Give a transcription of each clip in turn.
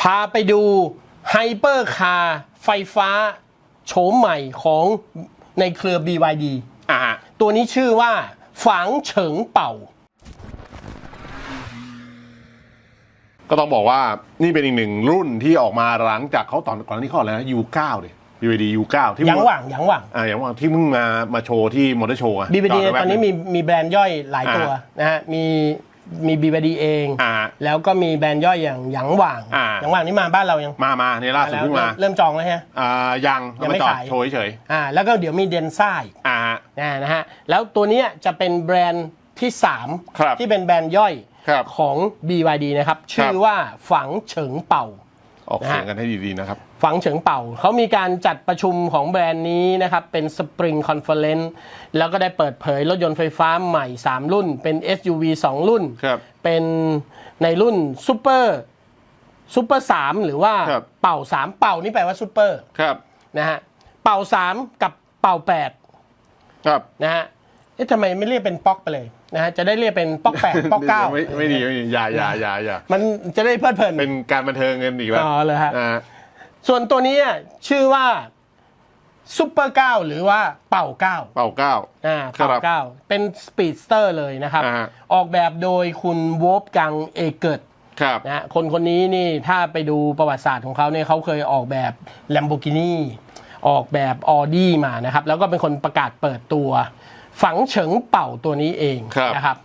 พาไปดูไฮเปอร์คาร์ไฟฟ้าโฉมใหม่ของในเครือ BYD อ่าฮะตัวนี้ชื่อว่า ฝังเฉิงเป่า ก็ต้องบอกว่านี่เป็นอีกหนึ่งรุ่นที่ออกมาหลังจากเขาตอนก่อนหน้านี้เขาอะไรนะ U9 ดิ BYD U9 ที่ยังหว่างยังหว่างอ่าอย่างว่างที่เพิ่งมามาโชว์ที่มอเตอร์โชว์อะ BYD จดไว้ตอนนี้แป๊บมีมีแบรนด์ย่อยหลายตัวนะฮะมี มี BYD เอง อ่า แล้วก็มีแบรนด์ย่อยอย่างหยางหว่างอ่า หยางหว่างนี่มาบ้านเรายังมามาเนี่ยล่าสุดแล้วเพิ่งมาเริ่มจองแล้วฮะ อ่ายังยังไม่เอจอดขาย โชว์เฉยอ่าแล้วก็เดี๋ยวมีเดนซ่าอีกๆอ่าฮะ นะนะฮะแล้วตัวเนี้ยจะเป็นแบรนด์ที่ ครับ3 ที่เป็นแบรนด์ย่อยครับของ BYD นะครับ ชื่อว่าฝังเฉิงเป่า ออกเสียงกันให้ดีๆนะครับ ฝังเฉิงเป่า เขามีการจัดประชุมของแบรนด์นี้นะครับ เป็น Spring Conference แล้วก็ได้เปิดเผยรถยนต์ไฟฟ้าใหม่ 3 รุ่น เป็น SUV 2 รุ่นครับเป็นในรุ่นซูเปอร์ซูเปอร์3หรือว่าครับเป่า3เป่านี่แปลว่าซูเปอร์ครับนะฮะเป่า3กับเป่า8ครับนะฮะ เอ๊ะทำไมไม่เรียกเป็นป๊อกไปเลยนะฮะจะได้เรียกเป็นป๊อกแปดป๊อกเก้าไม่ไม่ดีไม่ดีอย่าอย่าอย่าอย่ามันจะได้เพลิดเพลินเป็นการบันเทิงเงินอีกแล้วอ๋อเหรอฮะอ่าส่วนตัวนี้อะชื่อว่าซุปเปอร์เก้าหรือว่าเป่าเก้าเป่าเก้าอ่าครับเป่าเก้าเป็นสปีดสเตอร์เลยนะครับอ่าฮะออกแบบโดยคุณโวฟกังเอเกิร์ตครับนะฮะคนคนนี้นี่ถ้าไปดูประวัติศาสตร์ของเขาเนี่ยเขาเคยออกแบบ Lamborghini ออกแบบ Audi มานะครับ แล้วก็เป็นคนประกาศเปิดตัว ฝังเฉิงเป่าตัวนี้เองครับนะครับ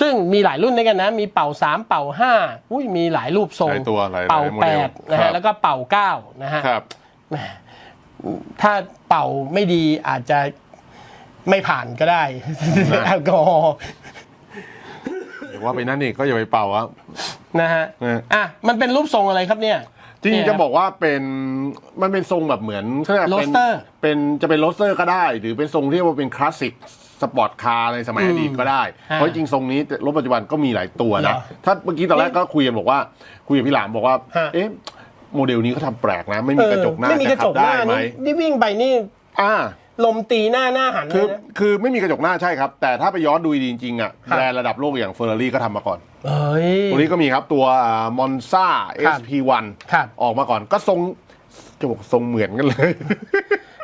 ซึ่งมีหลายรุ่นด้วยกันนะ มีเป่า 3 เป่า5อุ้ยมีหลายรูปทรงหลายตัวหลายเป่าหลายโมเดล8นะครัฮะบแล้วก็เป่า9นะฮะครับแหมถ้าเป่าไม่ดีอาจจะไม่ผ่านก็ได้แอลกอฮอล์เดี๋ยวว่าไปนั่นนี่ก็อย่าไปเป่าอะนะฮะเอออะมันเป็นรูปทรงอะไรครับเนี่ยจริงเนี่ยๆจะบอกว่าเป็นมันเป็นทรงแบบเหมือนเขาเรียกว่าเป็น Roadster เป็นจะเป็นโรสเตอร์ก็ได้ หรือเป็นทรงที่เรียกว่าเป็นคลาสสิก สปอร์ตคาร์ในสมัยอดีตก็ได้อ่าเพราะจริงๆทรงนี้รถปัจจุบันก็มีหลายตัวเหรนะอถ้าเมื่อกี้ตอนแรกก็คุยกันบอกว่า คุยกับพี่หลามบอกว่าฮะเอ๊ะโมเดลนี้เขาทำแปลกนะ ไม่มีกระจกหน้าไม่มีกจะระจขักบหได้น้าไหมนี่นี่วิ่งไปนี่อ่าลมตีหน้าหน้าหันเลคือยนะคือไม่มีกระจกหน้าใช่ครับ แต่ถ้าไปย้อนดูดีจริงๆอะครับแบรนด์ระดับโลกอย่างเฟอร์รารี่ก็ทำมาก่อนเอ้ยตัวนี้ก็มีครับตัวมอนซ่าครับ SP1 ครับออกมาก่อนก็ทรงจะบอกทรงเหมือนกันเลย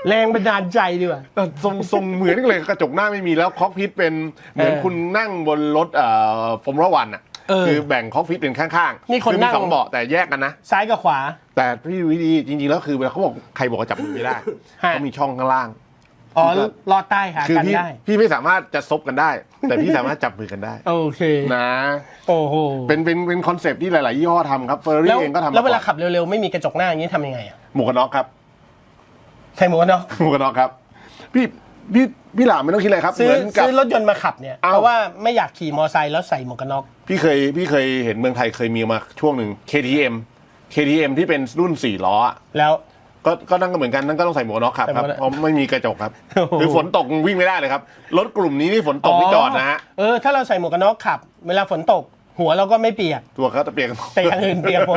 แรงบันดาลใจดีกว่าทรงทรงเหมือนกันเลยกระจกหน้าไม่มีแล้วคอกพิทเป็นเหมือนเออคุณนั่งบนรถเอ่อฟอร์มูล่าวันอะเออคือแบ่งคอกพิทเป็นข้างๆนี่คนอนั่มีงสองเบาะแต่แยกกันนะ ซ้ายกับขวา แต่พี่วิธีจริงๆแล้วคือเวลาเขาบอกใครบอกว่าจับมือไม่ได้ฮะ เขามีช่องข้างล่าง อ๋อลอดใต้หาคือกันพี่ได้ พี่ไม่สามารถจะซบกันได้ แต่พี่สามารถจับมือกันได้โอเค นะ โอ้โหเป็นเป็นเป็นคอนเซปต์ที่หลายๆยี่ห้อทำครับเฟอร์รี่แล้วเองก็ทำมาแล้วเวลาก่อนขับเร็วๆ ไม่มีกระจกหน้าอย่างนี้ทำยังไงอะหมวกกันน็อกครับ ใส่หมวกกันน็อกหมวกกันน็อกครับ พี่พี่พี่หลามไม่ต้องคิดอะไรครับซื้อเหมือนกับ ซื้อรถยนต์มาขับเนี่ย เอ้า เพราะว่าไม่อยากขี่มอไซค์แล้วใส่หมวกกันน็อก พี่เคยพี่เคยเห็นเมืองไทยเคยมีมาช่วงหนึ่ง KTM KTM ที่เป็นรุ่นสี่ล้ออะแล้ว ก็ก็นั่งก็เหมือนกันนั่นก็ต้องใส่หมวกกันน็อกครับใส่หคมรัวบกกันน็อกเพราะไม่มีกระจกครับ โอ้โห คือฝนตกวิ่งไม่ได้เลยครับรถกลุ่มนี้นี่ฝนตกไม่จอดนะฮะเออถ้าเราใส่หมวกกันน็อกขับ เวลาฝนตก หัวเราก็ไม่เปียก ตัวเขาจะเปลี่ยนแต่อย่างอื่นเปียกหมด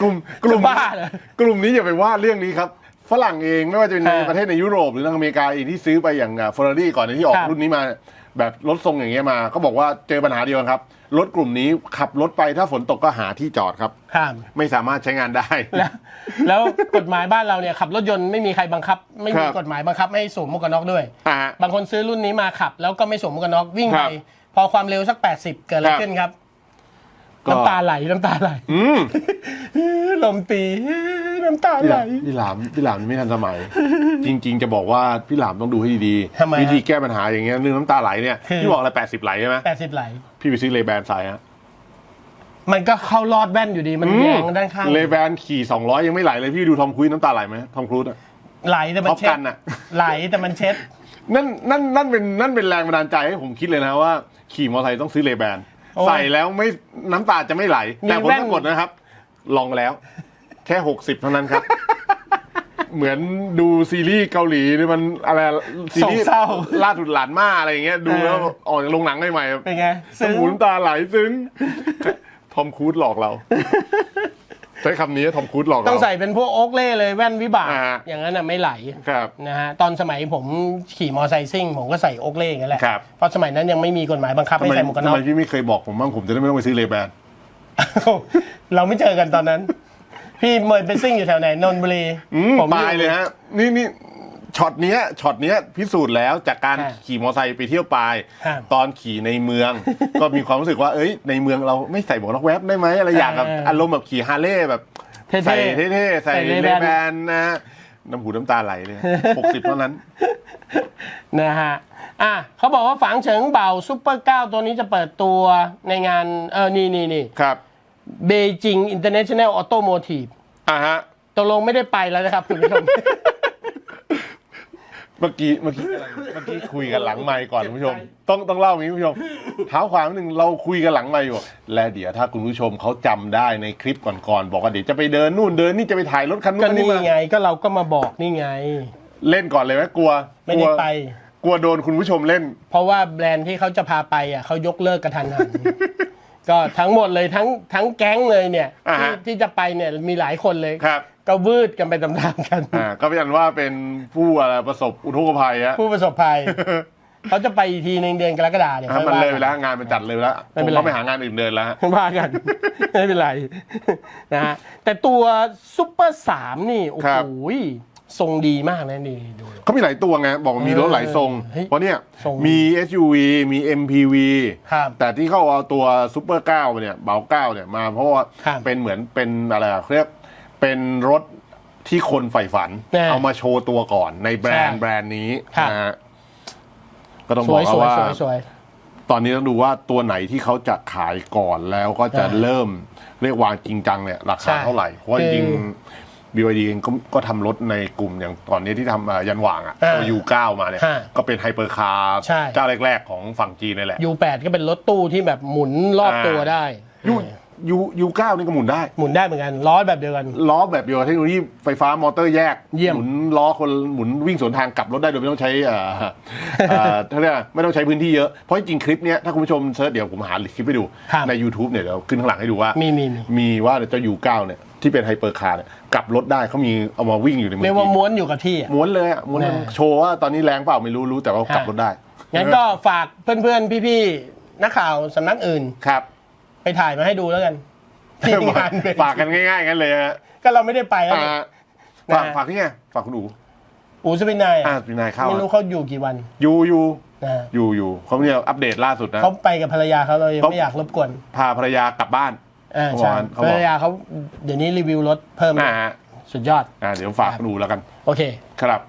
กลุ่มกลุ่มจะบ้าเหรอ กลุ่มนี้อย่าไปว่าเรื่องนี้ครับ ฝรั่งเองไม่ว่าจะเป็นในฮะประเทศในยุโรปหรือทางอเมริกาเองที่ซื้อไปอย่างเฟอร์รารี่ก่อนที่ออคกรับรุ่นนี้มา แบบรถทรงอย่างเงี้ยมาก็บอกว่าเจอปัญหาเดียวกันครับรถกลุ่มนี้ขับรถไปถ้าฝนตกก็หาที่จอดครับข้ามไม่สามารถใช้งานได้ แล้วแล้วกฎหมายบ้านเราเนี่ยขับรถยนต์ไม่มีใครบังคับ ไม่มีครับ กฎหมายบังคับให้สวมหมวกกันน็อกด้วย อ่าฮะ บางคนซื้อรุ่นนี้มาขับ แล้วก็ไม่สวมหมวกกันน็อกวิ่งคไปรับพอความเร็วสัก 80 เกิดอะไรครับ ขึ้นครับก็น้ำตาไหลน้ำตาไหลอืมลมตี น้ำตาพี่ไหหลลามพี่หลามพี่หลามไม่ทันสมัย จริง ๆ จะบอกว่าพี่หลามต้องดูให้ดีทำไมฮะวิธีแก้ปัญหาอย่างเงี้ยเรื่องน้ำตาไหลเนี่ยคือพี่บอกอะไรแปดสิบไหลใช่ไหม80ไหล พี่ไปซื้อเลแบนใส่ฮะมันก็เข้ารอดแว่นอยู่ดีมันแยงด้านข้างเลแบนขี่สองร้อยยังไม่ไหลเลยพี่ดูทอมครูซน้ำตาไหลไหมทอมครูซอะ ไหลแต่มันท็อปเช็กัดนอะไหลแต่มันเช็ด นั่นนั่นนั่นเป็นนั่นเป็นแรงบันดาลใจให้ผมคิดเลยนะว่า ขี่มอเตอร์ไซค์ต้องซื้อเลแบนโอ้ยใส่แล้วไม่น้ำตาจะไม่ไหลมีแต่ผลแว่นปรากฏนะครับ ลองแล้ว แค่หกสิบเท่านั้นครับ เหมือนดูซีรีส์เกาหลีนี่มันอะไรซีรีส์โศกเศร้า ล่าสุดหลานมาอะไรอย่างเงี้ยดูแล้วเออออกจากโรงหนังใหม่ๆเป็นไงสมูน้ำตาไหลซึ้งทอมครูซหลอกเราใช้คำนี้ทอมครูซหลอกเราต้องใส่เป็นพวกโอ๊กเล่เลยแว่นวิบากอ่าอย่างนั้นน่ะไม่ไหลครับนะฮะตอนสมัยผมขี่มอไซค์ซิ่ง ผมก็ใส่โอ๊กเล่อย่างนั้นแหละครับเพราะสมัยนั้นยังไม่มีกฎหมายบังคับทำให้ไมใส่หมวกกันทำน็อไมกพี่ไม่เคยบอกผมบ้างผมจะได้ไม่ต้องไปซื้อเลแบนเราไม่เจอกันตอนนั้น พี่เมินไปซิ่งอยู่แถวไหนนนทบุรีอืมผมปลายเลยฮะนี่นี่ช็อตเนี้ยช็อตเนี้ยพิสูจน์แล้วจากการฮะขี่มอเตอร์ไซค์ไปเที่ยวปลายครับตอนขี่ในเมือง ก็มีความรู้สึกว่าเอ้ยในเมืองเราไม่ใส่หมวกน็อกแวบได้ไหมอะไรอย่างแบบเออออารมณ์แบบขี่ฮาร์เลย์แบบเท่ๆใส่เท่ๆใส่ใส่เล Ray-Ban แบนนะฮะน้ำหูน้ำตาไหลเลยหกสิบเท่านั้น นะฮะ อะเขาบอกว่าฝังเฉิงเบาซุปเปอร์เก้าตัวนี้จะเปิดตัวในงานเออนี่นี่นี่ครับ เบจิงอินเตอร์เนชั่นแนลออโตโมทีฟอะฮะ ตกลงไม่ได้ไปแล้วนะครับคุณผู้ชม เมื่อกี้เมื่อกี้อะไรเมื่อกี้คุยกันหลังไมค์ก่อนคุณผู้ชม ต้องต้องเล่าอย่างนี้คุณผู้ชมเท้าความหนึ่งเราคุยกันหลังไมค์อยู่ และเดี๋ยวถ้าคุณผู้ชมเขาจำได้ในคลิปก่อนๆบอกว่าเดี๋ยวจะไปเดินนู่นเดินนี่จะไปถ่ายรถคันนู้นก็คันนี้นี่มาไงก็เราก็มาบอกนี่ไง เล่นก่อนเลยไหมกลัวไม่กได้ลัวไป กลัวโดนคุณผู้ชมเล่น เพราะว่าแบรนด์ที่เขาจะพาไปอะเขายกเลิกกระทันหัน ก็ทั้งหมดเลยทั้งทั้งแก๊งเลยเนี่ยอ่าที่ฮะ ที่จะไปเนี่ยมีหลายคนเลย ครับก็วืดกันไปตามๆกัน อ่าก็เป็นอันว่าเป็นผู้อะไรประสบอุทกภัยฮะ ผู้ประสบภัย เขาจะไปอีกทีในงเดือนกรกฎาเนี่ยอะค่อมันเลยาไปกั แล้วงานมันจัดเลยไปแล้วไม่ผเป็มนไรก็ไปหางานอื่นเดินแล้วฮะ ว่ากัน ไม่เป็นไรนะฮะแต่ตัวซุปเปอร์สามนี่ โอ้ครัโหบ ทรงดีมากนะนี่ดู เขามีหลายตัวไง บอกว่ามีรถหลายทรง เฮ้ยเพราะเนี่ยทรงมี SUV มี MPV ครับ แต่ที่เขาเอาตัวซูเปอร์เก้าเนี่ยเบาเก้าเนี่ยมาเพราะว่าครับเป็นเหมือนเป็นอะไรอะเรียกเป็นรถที่คนใฝ่ฝัน แน่เอามาโชว์ตัวก่อนในแบรนด์ใช่แบรนด์นี้ครับ นะฮะก็ต้องสบอวยกสวยว่า สวยสวย ตอนนี้ต้องดูว่าตัวไหนที่เขาจะขายก่อนแล้วก็จะอ่าเริ่มเรียกวางจริงจังเนี่ยราใช่คาเท่าไหร่ เพราะว่าคือ จริงๆ BYD เองก็ก็ทำรถในกลุ่มอย่างตอนนี้ที่ทำอ่ายันหว่างอะอ่าตัวยูเก้ามาเนี่ย ฮะก็เป็นไฮเปอร์คาร์ใช่ เจ้าแรก ๆ ของฝั่งจีนนี่แหละยูแปดก็เป็นรถตู้ที่แบบหมุนรอบอ่าตัวได้ ยูยูยูเก้านี่ก็หมุนได้ หมุนได้เหมือนกันล้อแบบเดียวกัน ล้อแบบเดียวกับเทคโนโลยีไฟฟ้ามอเตอร์แยก เยี่ยม หมุนล้อคนหมุนวิ่งสวนทางกลับรถได้โดยไม่ต้องใช้เอ่อเอ่อเขาเรียกอะไรไม่ต้องใช้พื้นที่เยอะ เพราะจริงๆคลิปเนี้ยถ้าคุณผู้ชมเซิร์ชเดี๋ยวผมหาคลิปให้ดู ครับใน YouTube เนี่ยเดี๋ยวขึ้นข้างหลังให้ดูว่า มีมีมี มีว่าเจ้ายูเก้าเนี่ย ที่เป็นไฮเปอร์คาร์เนี่ยกลับรถได้เขามีเอามาวิ่งอยู่ในเมืองเรียกว่าจีนม้วนอยู่กับที่อะ ม้วนเลยอะม้วนแน่ โชว์ว่าตอนนี้แรงเปล่าไม่รู้รู้แต่ว่ากลับรถได้งั้นก็ฝากเพื่อนๆ พี่ๆ นักข่าวสำนักอื่น ครับไปถ่ายมาให้ดูแล้วกันที่งานเบจิงฝากกันง่ายๆงั้นเลยฮะก็เราไม่ได้ไปแล้วอ่าเนี่ยฝากนะฝากที่ไงฝากคุณอู๋อูสปินายอ่าอะพี่นายเข้าไม่รู้เขาอยู่กี่วันอยู่อยู่นะอยู่อยู่เขาเนี่ยอัปเดตล่าสุดนะ เขาไปกับภรรยาเขาเรายังเขา ไม่อยากรบกวน พาภรรยากลับบ้าน อ่าเขาบอกใช่เขาบอก ภรรยาเขาเดี๋ยวนี้รีวิวรถเพิ่มอ่าฮะสุดยอด อ่าเดี๋ยวฝากคุณอู๋แล้วกัน โอเค ครับ